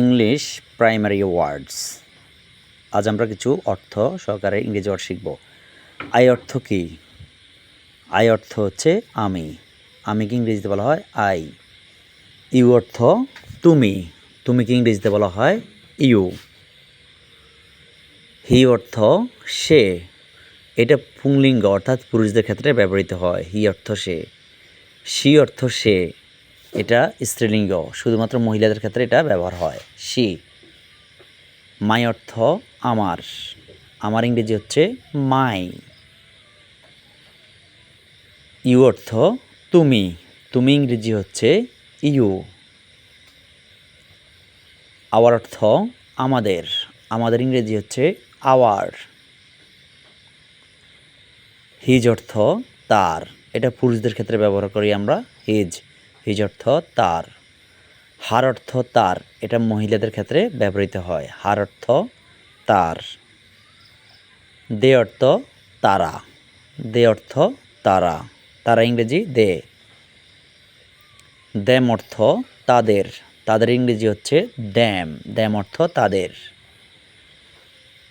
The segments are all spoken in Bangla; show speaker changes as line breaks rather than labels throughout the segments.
ইংলিশ প্রাইমারি ওয়ার্ডস আজ আমরা কিছু অর্থ সহকারে ইংরেজি ওয়ার্ড শিখব। আই অর্থ কি? আই অর্থ হচ্ছে আমি। আমি কি ইংরেজিতে বলা হয়? আই। ইউ অর্থ তুমি। তুমি কি ইংরেজিতে বলা হয়? ইউ। হি অর্থ সে। এটা পুংলিঙ্গ অর্থাৎ পুরুষদের ক্ষেত্রে ব্যবহৃত হয়। হি অর্থ সে। সি অর্থ সে। এটা স্ত্রীলিঙ্গ, শুধুমাত্র মহিলাদের ক্ষেত্রে এটা ব্যবহার হয়। সি, মাই অর্থ আমার। আমার ইংরেজি হচ্ছে মাই। ইউ অর্থ তুমি। তুমি ইংরেজি হচ্ছে ইউ। আওয়ার অর্থ আমাদের। আমাদের ইংরেজি হচ্ছে আওয়ার। হিজ অর্থ তার। এটা পুরুষদের ক্ষেত্রে ব্যবহার করি আমরা, হিজ। হিজ অর্থ তার। হার অর্থ তার। এটা মহিলাদের ক্ষেত্রে ব্যবহৃত হয়। হার অর্থ তার। দে অর্থ তারা। দে অর্থ তারা। তারা ইংরেজি দে। দ্যাম অর্থ তাদের। তাদের ইংরেজি হচ্ছে দ্যাম দ্যাম অর্থ তাদের।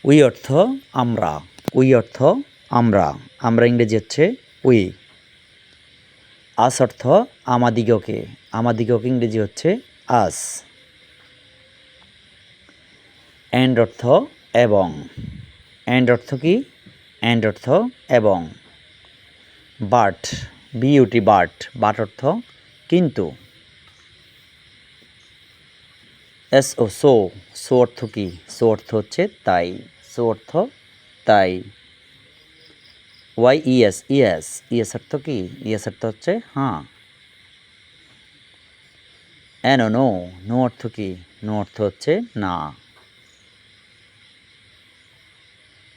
উই অর্থ আমরা। উই অর্থ আমরা। আমরা ইংরেজি হচ্ছে উই। আস অর্থ আমাদিগকে আমাদিগকে ইংরেজি হচ্ছে আস। অ্যান্ড অর্থ এবং। অ্যান্ড অর্থ কি? অ্যান্ড অর্থ এবং। বাট বিউটি বাট বাট অর্থ কিন্তু। এস ও সো সো অর্থ কি? সো অর্থ হচ্ছে তাই, সো অর্থ তাই। ওয়াই ইএস ইএস ইএস অর্থ কি? ইএস অর্থ হচ্ছে হ্যাঁ। এন ও নো নো অর্থ কি? নো অর্থ হচ্ছে না।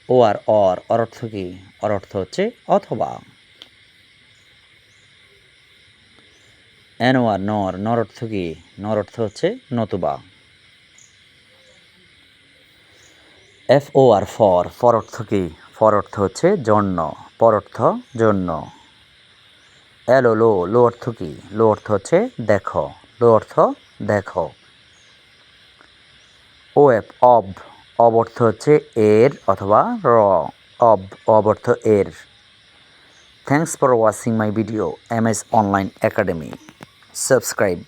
ও আর অর অর অর্থ কি? অর অর্থ হচ্ছে অথবা। এন ও আর নর নর অর্থ কি? নর অর্থ হচ্ছে নতুবা। F O R for for অর্থ কি? অর্থ হচ্ছে জন্য, পর অর্থ জন্য। এল, লো লো অর্থ কি? লো অর্থ হচ্ছে দেখো, লো অর্থ দেখো। ও, এফ, অব অব অর্থ হচ্ছে এর অথবা র, অব অব অর্থ এর। Thanks for watching my video M S online academy subscribe